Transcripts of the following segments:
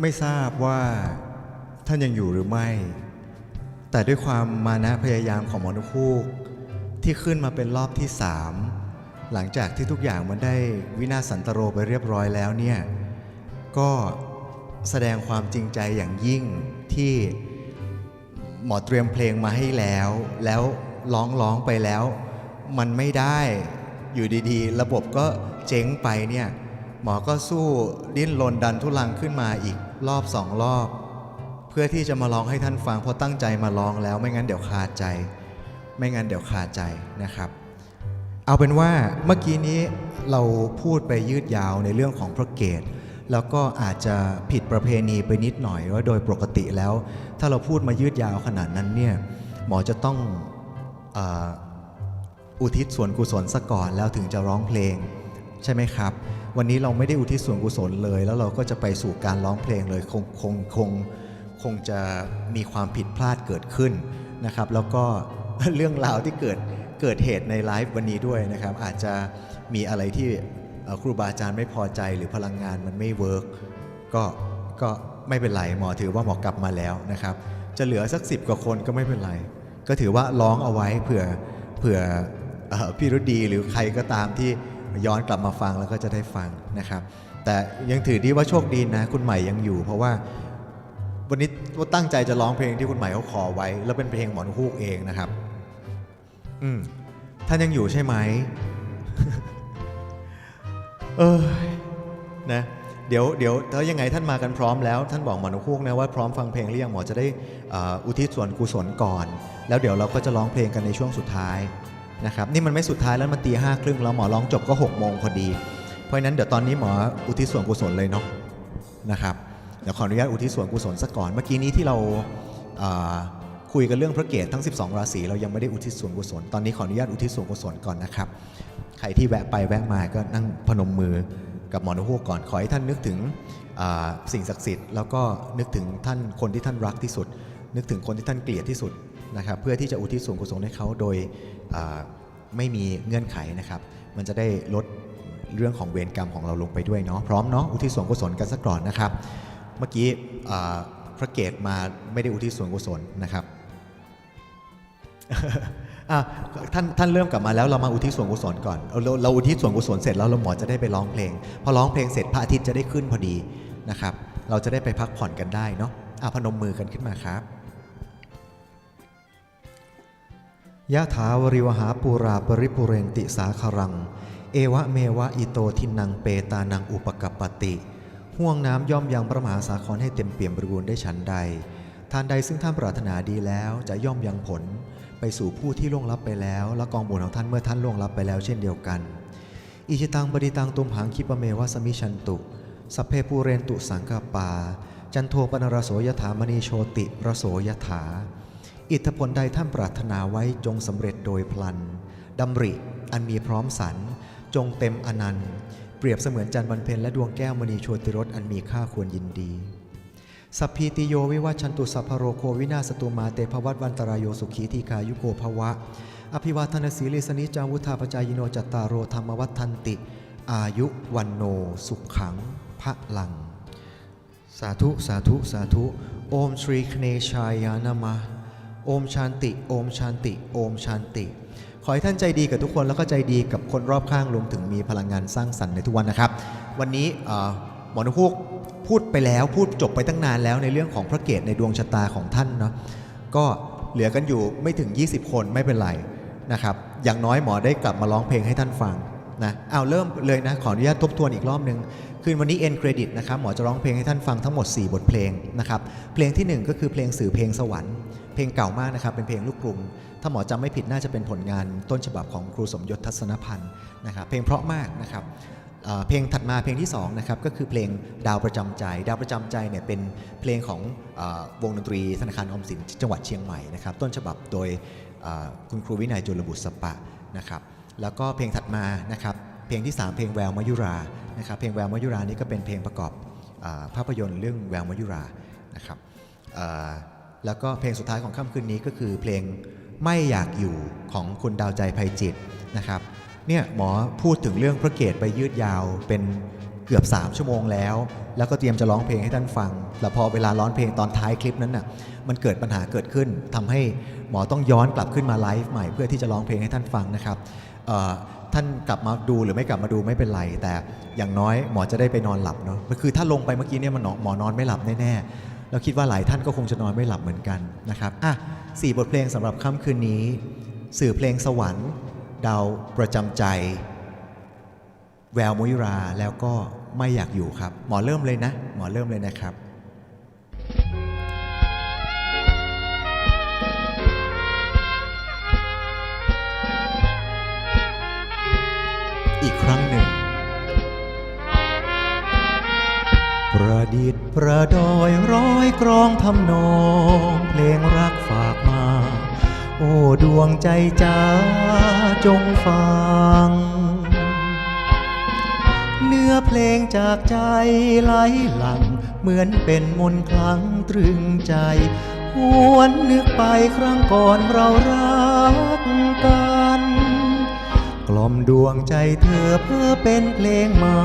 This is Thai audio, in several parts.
ไม่ทราบว่าท่านยังอยู่หรือไม่ แต่ด้วยความมานะพยายามของหมอนุคูกที่ขึ้นมาเป็นรอบที่สามหลังจากที่ทุกอย่างมันได้วินาศสันตโรไปเรียบร้อยแล้วเนี่ย ก็แสดงความจริงใจอย่างยิ่งที่หมอเตรียมเพลงมาให้แล้ว แล้วร้องร้องไปแล้ว มันไม่ได้อยู่ดีๆ ระบบก็เจ๊งไปเนี่ย หมอก็สู้ดิ้นรนดันทุลังขึ้นมาอีกรอบสองรอบ เพื่อที่จะมาร้องให้ท่านฟังเพราะตั้งใจมาร้องแล้วไม่งั้นเดี๋ยวคาดใจ ไม่งั้นเดี๋ยวคาดใจนะครับ เอาเป็นว่าเมื่อกี้นี้เราพูดไปยืดยาวในเรื่องของพระเกตแล้วก็อาจจะผิดประเพณีไปนิดหน่อยว่าโดยปกติแล้ว ถ้าเราพูดมายืดยาวขนาดนั้นเนี่ยหมอจะต้องอออุทิศส่วนกุศลซะก่อนแล้วถึงจะร้องเพลงใช่ไหมครับ วันนี้เราไม่ได้อุทิศส่วนกุศลเลย แล้วเราก็จะไปสู่การร้องเพลงเลยคงคงคงคงจะมีความผิดพลาดเกิดขึ้นนะครับ แล้วก็เรื่องราวที่เกิดเกิดเหตุในไลฟ์วันนี้ด้วยนะครับ อาจจะมีอะไรที่ครูบาอาจารย์ไม่พอใจหรือพลังงานมันไม่เวิร์กก็ก็ไม่เป็นไรหมอถือว่าหมอกลับมาแล้วนะครับ จะเหลือสักสิบกว่าคนก็ไม่เป็นไร ก็ถือว่าร้องเอาไว้เผื่อเผื่อเอ่อพี่รุดีหรือใครก็ตามที่ ย้อนกลับมาฟังแล้วก็จะได้ฟังนะครับ แต่ยังถือดีว่าโชคดีนะคุณใหม่ยังอยู่ เพราะว่าวันนี้ว่าตั้งใจจะร้องเพลงที่คุณใหม่เขาขอไว้ แล้วเป็นเพลงหมอนฮูกเองนะครับ อืมท่านยังอยู่ใช่ไหมเออนะเดี๋ยวเดี๋ยวถ้ายังไงท่านมากันพร้อมแล้ว ท่านบอกหมอนฮูกนะว่าพร้อมฟังเพลงหรือยังหมอจะได้อุทิศส่วนกุศลก่อน แล้วเดี๋ยวเราก็จะร้องเพลงกันในช่วงสุดท้าย นะครับนี่มันไม่สุดท้ายแล้วมันตีห้าครึ่งแล้วหมอร้องจบก็หกโมงพอดี เพราะนั้นเดี๋ยวตอนนี้หมออุทิศส่วนกุศลเลยเนาะนะครับเดี๋ยวขออนุญาตอุทิศส่วนกุศลสักก่อนเมื่อกี้นี้ที่เราอ่าคุยกันเรื่องพระเกตทั้ง 12 ราศีเรายังไม่ได้อุทิศส่วนกุศลตอนนี้ขออนุญาตอุทิศส่วนกุศลก่อนนะครับใครที่แวะไปแวะมาก็นั่งพนมมือกับหมอนุฮูกก่อนขอให้ท่านนึกถึงสิ่งศักดิ์สิทธิ์แล้วก็นึกถึงท่านคนที่ท่านรักที่สุด นึกถึงคนที่ท่านเกลียดที่สุด นะครับเพื่อที่จะอุทิศส่วนกุศลให้เขาโดยไม่มีเงื่อนไขนะครับ มันจะได้ลดเรื่องของเวรกรรมของเราลงไปด้วยเนาะพร้อมเนาะอุทิศส่วนกุศลกันสักก่อนนะครับ เมื่อกี้พระเกตมาไม่ได้อุทิศส่วนกุศลนะครับท่านท่านเริ่มกลับมาแล้วเรามาอุทิศส่วนกุศลก่อนเราเราเราอุทิศส่วนกุศลเสร็จแล้วเราหมอจะได้ไปร้องเพลง พอร้องเพลงเสร็จพระอาทิตย์จะได้ขึ้นพอดีนะครับ เราจะได้ไปพักผ่อนกันได้เนาะอะพนมมือกันขึ้นมาครับ ยะถาวริวหาปูราปริปุเรนติสาคารัง เอวะเมวะอิโตทินังเปตานังอุปกัปปติ ห่วงน้ำย่อมยังพระมหาสาครให้เต็มเปี่ยมบริบูรณ์ได้ฉันใด ทานใดซึ่งท่านปรารถนาดีแล้วจะย่อมยังผล ไปสู่ผู้ที่ล่วงลับไปแล้ว และกองบุญของท่านเมื่อท่านล่วงลับไปแล้วเช่นเดียวกัน อิชิตังปฏิตังตุมหังคิปเมวะสมิชันตุ สัพเพปูเรนตุสังกปา จันโทปนรโสยถามณีโชติรโสยถา อิทธผลใดท่านปรารถนาไว้จงสำเร็จโดยพลันดำริอันมีพร้อมสรรจงเต็มอนันต์เปรียบเสมือนจันทร์บรรเพนและดวงแก้วมณีโชติรสอันมีค่าควรยินดีสัพพีติโยวิวัชชันตุสัพพโรโควินาศตุมาเตภวัตวันตรายโยสุขีทีกายุโกภวะ อภิวาทนาสีลิสนิจังวุธาปจายโนจัตตารโรธรรมวัฒนติ อายุวันโน สุขขังพระลัง สาธุ สาธุ สาธุ โอมชรีคเนชายานามะ โอมชานติ โอมชานติ โอมชานติ ขอให้ท่านใจดีกับทุกคนแล้วก็ใจดีกับคนรอบข้างรวมถึงมีพลังงานสร้างสรรค์ในทุกวันนะครับ วันนี้หมอนุพูกพูดไปแล้วพูดจบไปตั้งนานแล้วในเรื่องของพระเกตในดวงชะตาของท่านเนาะก็เหลือกันอยู่ไม่ถึง 20 คนไม่เป็นไรนะครับอย่างน้อยหมอได้กลับมาร้องเพลงให้ท่านฟังนะเอาเริ่มเลยนะขออนุญาตทบทวนอีกรอบหนึ่งคืนวันนี้เอ็นเครดิตนะครับหมอจะร้องเพลงให้ท่านฟังทั้งหมด 4 บทเพลงนะครับเพลงทีหนึ่1 ก็คือเพลงสื่อเพลงสวรรค์ เพลงเก่ามากนะครับ เป็นเพลงลูกกรุง ถ้าหมอจำไม่ผิดน่าจะเป็นผลงานต้นฉบับของครูสมยศทัศนพันธ์นะครับ เพลงเพราะมากนะครับเพลงถัดมาเพลงที่2นะครับก็คือเพลงดาวประจำใจ ดาวประจำใจเนี่ยเป็นเพลงของอวงดนตรีธนาคารอมสินจังหวัดเชียงใหม่นะครับต้นฉบับโดยคุณครูวินัยจุลบุตรสปะนะครับแล้วก็เพลงถัดมานะครับเพลงที่ 3 เพลงแววมายุรานะครับเพลงแววมายุรานี่ก็เป็นเพลงประกอบอภาพยนตร์เรื่องแววมายุรานะครับ แล้วก็เพลงสุดท้ายของค่ำคืนนี้ก็คือเพลงไม่อยากอยู่ของคุณดาวใจภัยจิตนะครับเนี่ยหมอพูดถึงเรื่องพระเกตไปยืดยาวเป็นเกือบ 3 ชั่วโมงแล้ว แล้วก็เตรียมจะร้องเพลงให้ท่านฟัง แล้วพอเวลาร้องเพลงตอนท้ายคลิปนั้นน่ะมันเกิดปัญหาเกิดขึ้นทำให้หมอต้องย้อนกลับขึ้นมาไลฟ์ใหม่เพื่อที่จะร้องเพลงให้ท่านฟังนะครับท่านกลับมาดูหรือไม่กลับมาดูไม่เป็นไร แต่อย่างน้อยหมอจะได้ไปนอนหลับเนาะคือถ้าลงไปเมื่อกี้เนี่ยมันหมอนอนไม่หลับแน่ๆ แล้วคิดว่าหลายท่านก็คงจะนอนไม่หลับเหมือนกันนะครับอะสี่บทเพลงสำหรับค่ำคืนนี้ สื่อเพลงสวรรค์ ดาวประจำใจ แววมุยราแล้วก็ไม่อยากอยู่ครับ หมอเริ่มเลยนะ หมอเริ่มเลยนะครับอีกครั้งหนึ่ง ประดิษฐ์ประดอยร้อยกรองทำนอง เพลงรักฝากมา โอ้ดวงใจจ้าจงฟัง เนื้อเพลงจากใจไหลหลัง เหมือนเป็นมนคลังตรึงใจหวนนึกไปครั้งก่อนเรารักกัน กล่อมดวงใจเธอเพื่อเป็นเพลงมา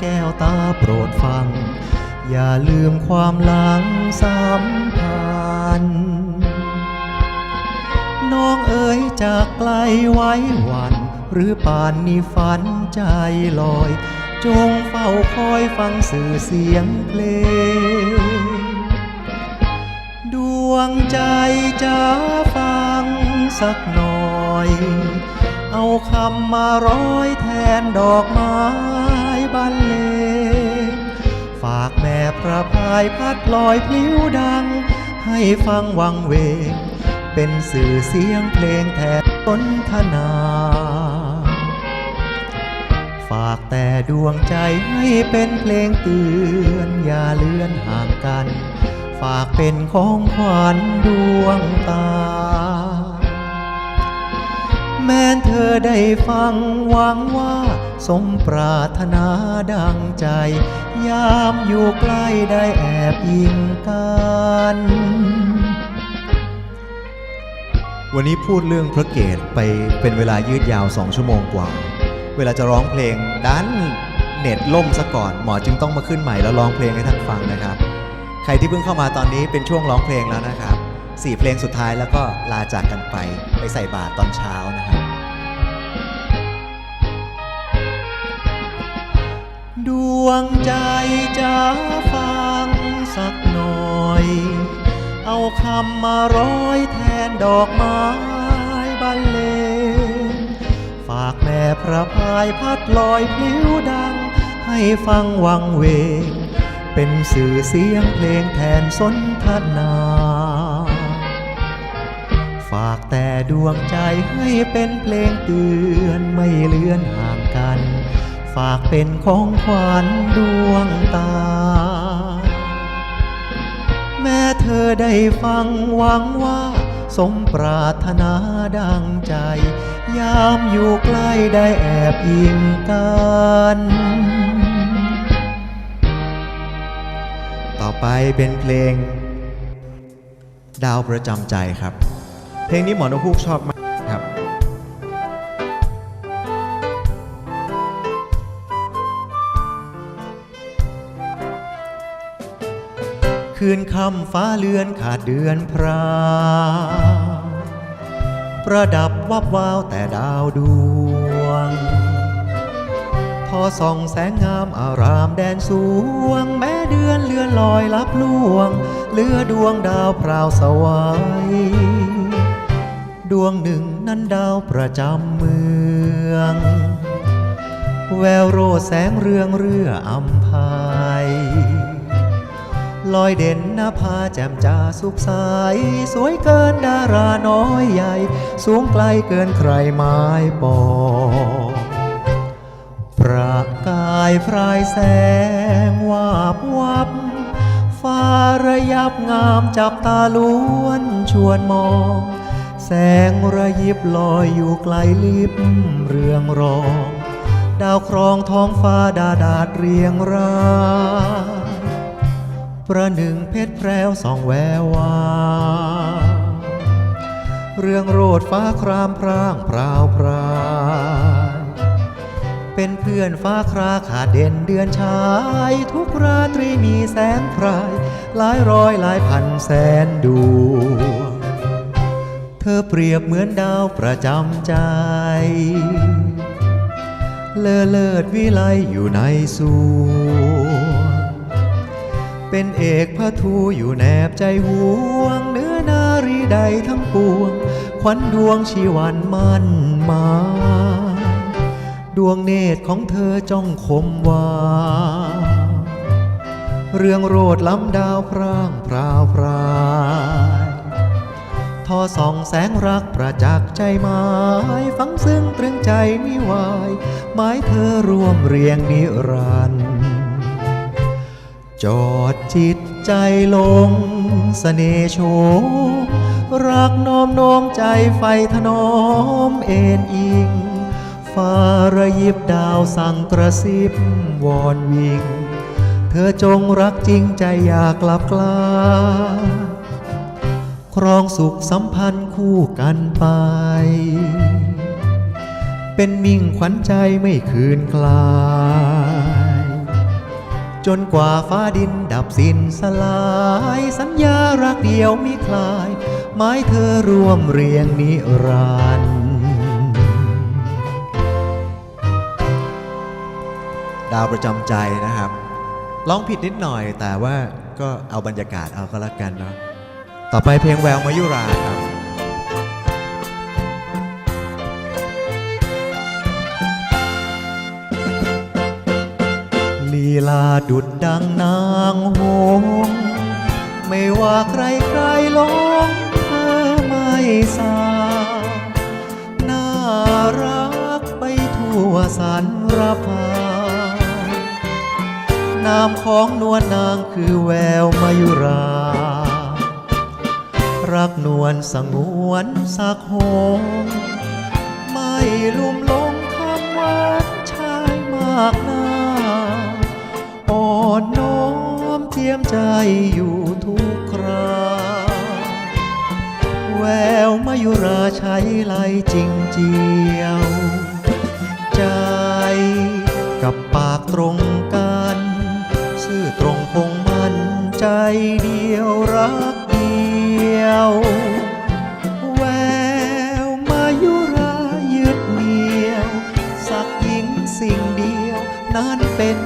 แก้วตาโปรดฟัง อย่าลืมความหลังสัมพันธ์น้องเอ๋ยจากไกลไว้วัน หรือป่านนี้ฝันใจลอย จงเฝ้าคอยฟังสื่อเสียงเพลง ดวงใจจะฟังสักหน่อย เอาคำมาร้อยแทนดอกไม้บรรเลงฝากแม่พระพายพัดลอยพลิ้วดัง ให้ฟังวังเวง เป็นสื่อเสียงเพลงแทนสนทนา ฝากแต่ดวงใจให้เป็นเพลงเตือน อย่าเลื่อนห่างกัน ฝากเป็นของขวัญดวงตา แม้นเธอได้ฟังหวังว่าสมปรารถนาดังใจ ยามอยู่ใกล้ได้แอบยิงกันวันนี้พูดเรื่องพระเกตไปเป็นเวลายืดยาวสองชั่วโมงกว่า เวลาจะร้องเพลงดันเน็ตล่มซะก่อน หมอจึงต้องมาขึ้นใหม่แล้วร้องเพลงให้ท่านฟังนะครับ ใครที่เพิ่งเข้ามาตอนนี้เป็นช่วงร้องเพลงแล้วนะครับ สี่เพลงสุดท้ายแล้วก็ลาจากกันไปไปใส่บาตรตอนเช้านะครับดวงใจจะฟังสักหน่อย เอาคำมาร้อยแทนดอกไม้บรรเลงฝากแม่พระพายพัดลอยพลิ้วดัง ให้ฟังวังเวง เป็นสื่อเสียงเพลงแทนสนทนาากแต่ดวงใจให้เป็นเพลงเตือนไม่เลือนห่างกัน ฝากเป็นของขวัญดวงตา แม้เธอได้ฟังหวังว่า สมปรารถนาดังใจ ยามอยู่ใกล้ได้แอบยิงกันต่อไปเป็นเพลง ดาวประจำใจครับ เพลงนี้หมอนกฮูกชอบมากครับ คืนคำฟ้าเลือนขาดเดือนพราวประดับวับวาวแต่ดาวดวง พอส่องแสงงามอารามแดนสวง แม้เดือนเลือนลอยลับลวง เลือดวงดาวพราวสวาย ดวงหนึ่งนั้นดาวประจำเมือง แววโรแสงเรืองเรืออัมพายลอยเด่นหน้าผาแจ่มจ้าสุขใสสวยเกินดาราน้อยใหญ่ สูงไกลเกินใครไม้ปองประกายพรายแสงวาบวับ ฟ้าระยับงามจับตาล้วนชวนมอง แสงระยิบลอยอยู่ไกลลิบเรืองรอง ดาวครองท้องฟ้าดาดาดเรียงรายประหนึ่งเพชรแพรวสองแวววาเรื่องโรดฟ้าครามพรางพราวพรายเป็นเพื่อนฟ้าคราขาดเด่นเดือนชาย ทุกราตรีมีแสงพราย หลายร้อยหลายพันแสนดวง เธอเปรียบเหมือนดาวประจำใจ เลอเลิศวิไลอยู่ในสวงเป็นเอกพระทูอยู่แนบใจห่วงเนื้อนารีใดทั้งปวง ขวัญดวงชีวันมั่นมา ดวงเนตรของเธอจ้องคมวาเรื่องโรดล้ำดาวพร่างพราวพรา ทอส่องแสงรักประจักษ์ใจหมาย ฟังซึ้งตรึงใจมิวายหมายเธอร่วมเรียงนิรันดร์จอดจิตใจลงสเสน่โชมรักน้อมโน้มใจไฟถนอมเอ็นอิงฟ้าระยิบดาวสั่งกระซิบวอนวิง เธอจงรักจริงใจอยากกลับกลา ครองสุขสัมพันธ์คู่กันไป เป็นมิ่งขวัญใจไม่คืนคลาย จนกว่าฟ้าดินดับสิ้นสลาย สัญญารักเดียวมิคลาย หมายเธอร่วมเรียงนิรันดร์ดาวประจำใจนะครับ ร้องผิดนิดหน่อยแต่ว่าก็เอาบรรยากาศเอาก็แล้วกันเนาะ ต่อไปเพลงแววมายุราครับลีลาดุดดังนางหงไม่ว่าใครใครลงเธอไม่สาน่ารักไปทั่วสรรรพานามของนวลนางคือแววมายุรา รักนวลสงวนสักหงไม่ลุ่มหลงคำหวานชายมากหน้าอ่อนน้อมเทียมใจอยู่ทุกคราแววมายุราใช้ไหลจริงเจียว ใจกับปากตรงกัน ซื่อตรงคงมันใจเดียวรัก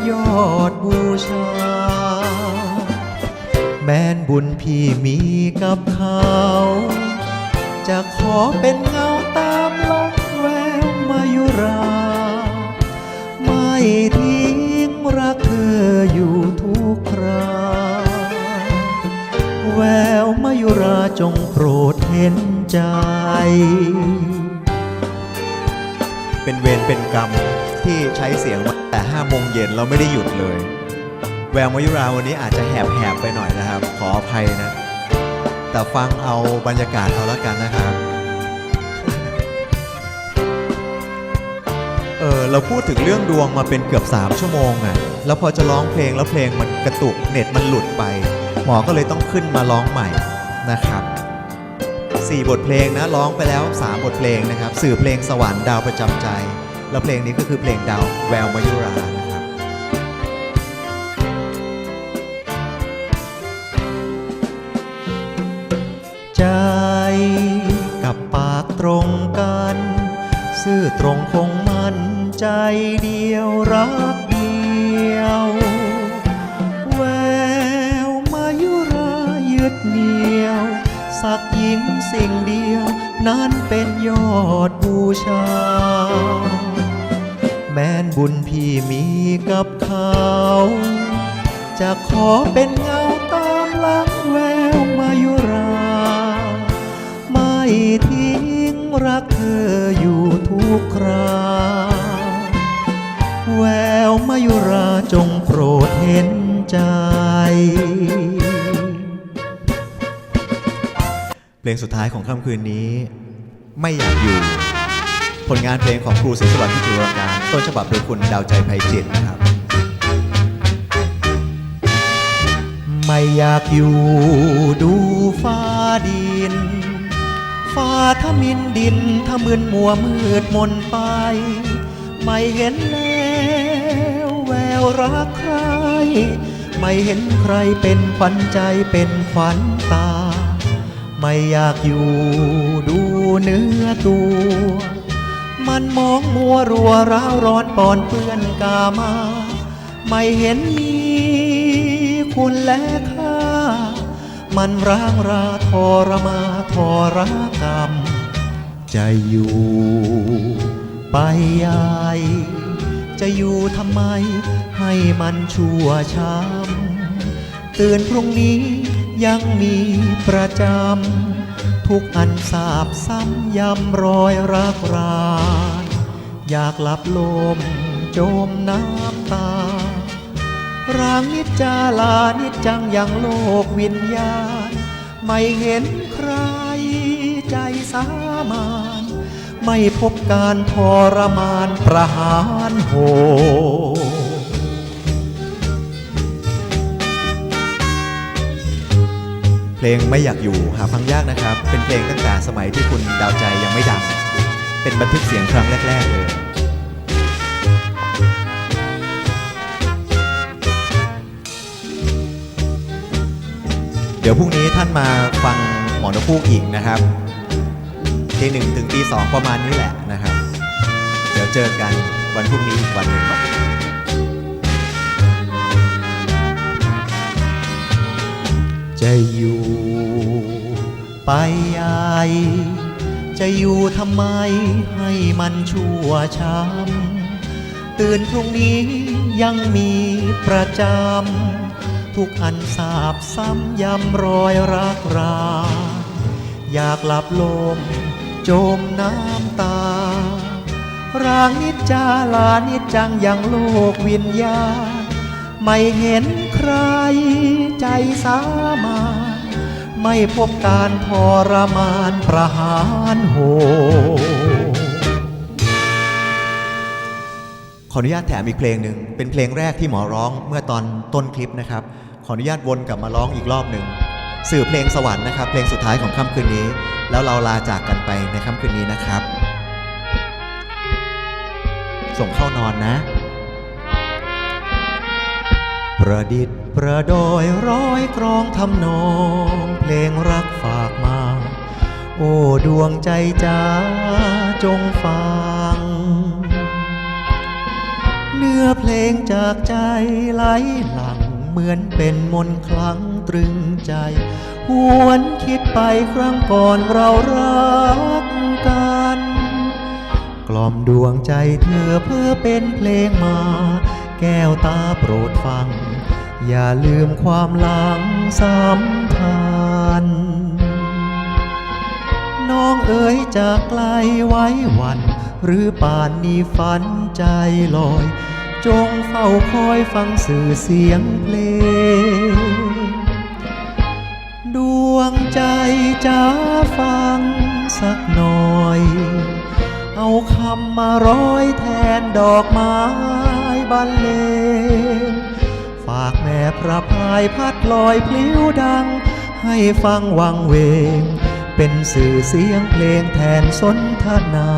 ยอดบูชา แม้นบุญพี่มีกับเขา จะขอเป็นเงาตามลักแววมายุรา ไม่ทิ้งรักเธออยู่ทุกคราแววมายุราจงโปรดเห็นใจ เป็นเวรเป็นกรรมที่ใช้เสียงมา แต่5โมงเย็นเราไม่ได้หยุดเลย แววมายุราวันนี้อาจจะแหบๆไปหน่อยนะครับ ขออภัยนะ แต่ฟังเอาบรรยากาศเอาละกันนะครับเออเราพูดถึงเรื่องดวงมาเป็นเกือบ 3 ชั่วโมงอะ่ะแล้วพอจะร้องเพลงแล้วเพลงมันกระตุกเน็ตมันหลุดไป หมอก็เลยต้องขึ้นมาร้องใหม่นะครับ4บทเพลงนะร้องไปแล้ว 3 บทเพลงนะครับ สื่อเพลงสวรรค์ดาวประจำใจ แล้วเพลงนี้ก็คือเพลงดาวแววมายุรานะครับใจกับปากตรงกัน ซื่อตรงคงมั่นใจเดียวรักเดียว แววมายุรายึดเหนียว สักหญิงสิ่งเดียว นั้นเป็นยอดบูชา บุญพี่มีกับเขา จะขอเป็นเงาตามหลังแววมายุรา ไม่ทิ้งรักเธออยู่ทุกคราแววมายุราจงโปรดเห็นใจ เพลงสุดท้ายของค่ำคืนนี้ ไม่อยากอยู่ ผลงานเพลงของครูศรีสวัสดิ์พิจุรการ ต้นฉบับโดยคุณดาวใจไพจิตนะครับ ไม่อยากอยู่ดูฟ้าดิน ฟ้าทมินดินทะมึนมัวมืดมนไป ไม่เห็นแนวรักใคร ไม่เห็นใครเป็นขวัญใจเป็นขวัญตา ไม่อยากอยู่ดูเนื้อตัว มันมองมัวรัวร้าวร้อนปอนเปื้อนกามา ไม่เห็นมีคุณและค่า มันร้างราทรมาทรกรรม จะอยู่ไปยายจะอยู่ทำไมให้มันชั่วช้ำตื่นพรุ่งนี้ยังมีประจำ ทุกอันสาบซ้ำยำรอยรักรานอยากหลับลมจมน้ำตา ร่างนิจจาลานิจจังยังโลกวิญญาณ ไม่เห็นใครใจสามานไม่พบการทรมานประหารโห เพลงไม่อยากอยู่หาฟังยากนะครับ เป็นเพลงตั้งแต่สมัยที่คุณดาวใจยังไม่ดัง เป็นบันทึกเสียงครั้งแรก ๆ เลยเดี๋ยวพรุ่งนี้ท่านมาฟังหมอนพูกอีกนะครับตีหนึ่งถึงตีสองประมาณนี้แหละนะครับ เดี๋ยวเจอกันวันพรุ่งนี้อีกวันหนึ่ง จะอยู่ไปยายจะอยู่ทำไมให้มันชั่วช้ำตื่นพรุ่งนี้ยังมีประจำทุกอันสาบซ้ำยำรอยรักรา อยากหลับลมจมน้ำตา ร่างนิจจาลานิจจังยังโลกวิญญา ไม่เห็น รใจสามาไม่พบการทรมานประหารโห ขออนุญาตแถมอีกเพลงหนึ่ง เป็นเพลงแรกที่หมอร้องเมื่อตอนต้นคลิปนะครับ ขออนุญาตวนกลับมาร้องอีกรอบหนึ่ง สื่อเพลงสวรรค์นะครับ เพลงสุดท้ายของค่ำคืนนี้ แล้วเราลาจากกันไปในค่ำคืนนี้นะครับ ส่งเข้านอนนะ ประดิษฐ์ประดอยร้อยกรองทำนองเพลงรักฝากมา โอ้ดวงใจจ้าจงฟัง เนื้อเพลงจากใจไหลหลัง เหมือนเป็นมนคลังตรึงใจ หวนคิดไปครั้งก่อนเรารักกัน กล่อมดวงใจเธอเพื่อเป็นเพลงมา แก้วตาโปรดฟัง อย่าลืมความหลังสำคัญน้องเอ๋ยจากไกลไว้วัน หรือป่านนี้ฝันใจลอย จงเฝ้าคอยฟังสื่อเสียงเพลง ดวงใจจะฟังสักหน่อย เอาคำมาร้อยแทนดอกไม้บรรเลงากแม่พระพายพัดลอยพลิ้วดัง ให้ฟังวังเวง เป็นสื่อเสียงเพลงแทนสนทนา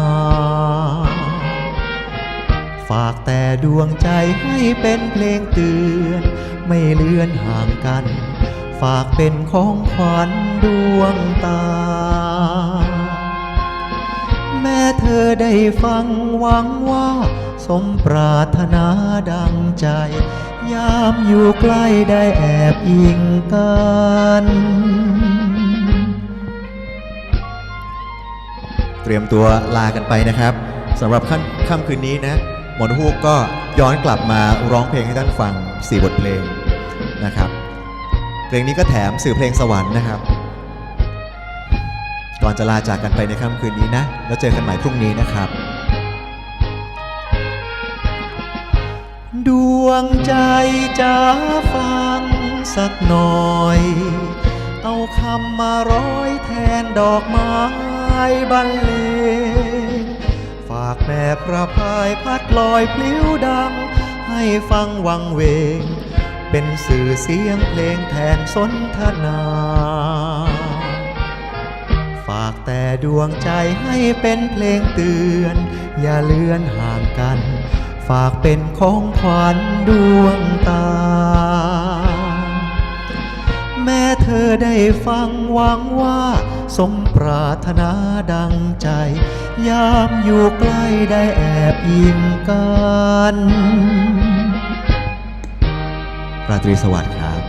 ฝากแต่ดวงใจให้เป็นเพลงเตือน ไม่เลื่อนห่างกัน ฝากเป็นของขวัญดวงตา แม่เธอได้ฟังหวังว่าสมปรารถนาดังใจ ยามอยู่ใกล้ได้แอบอิงกันเตรียมตัวลากันไปนะครับสำหรับค่ำคืนนี้นะ หมอนฮูกก็ย้อนกลับมาร้องเพลงให้ท่านฟัง 4 บทเพลงนะครับ เพลงนี้ก็แถมสื่อเพลงสวรรค์นะครับ ก่อนจะลาจากกันไปในค่ำคืนนี้นะ แล้วเจอกันใหม่พรุ่งนี้นะครับ วงใจจะฟังสักหน่อย เอาคำมาร้อยแทนดอกไม้บรรเลงฝากแม่พระพายพัดลอยพลิ้วดัง ให้ฟังวังเวง เป็นสื่อเสียงเพลงแทนสนทนาฝากแต่ดวงใจให้เป็นเพลงเตือน อย่าเลือนห่างกัน ฝากเป็นของขวัญดวงตา แม่เธอได้ฟังหวังว่าสมปรารถนาดังใจ ยามอยู่ใกล้ได้แอบยิงกันราตรีสวัสดิ์ครับ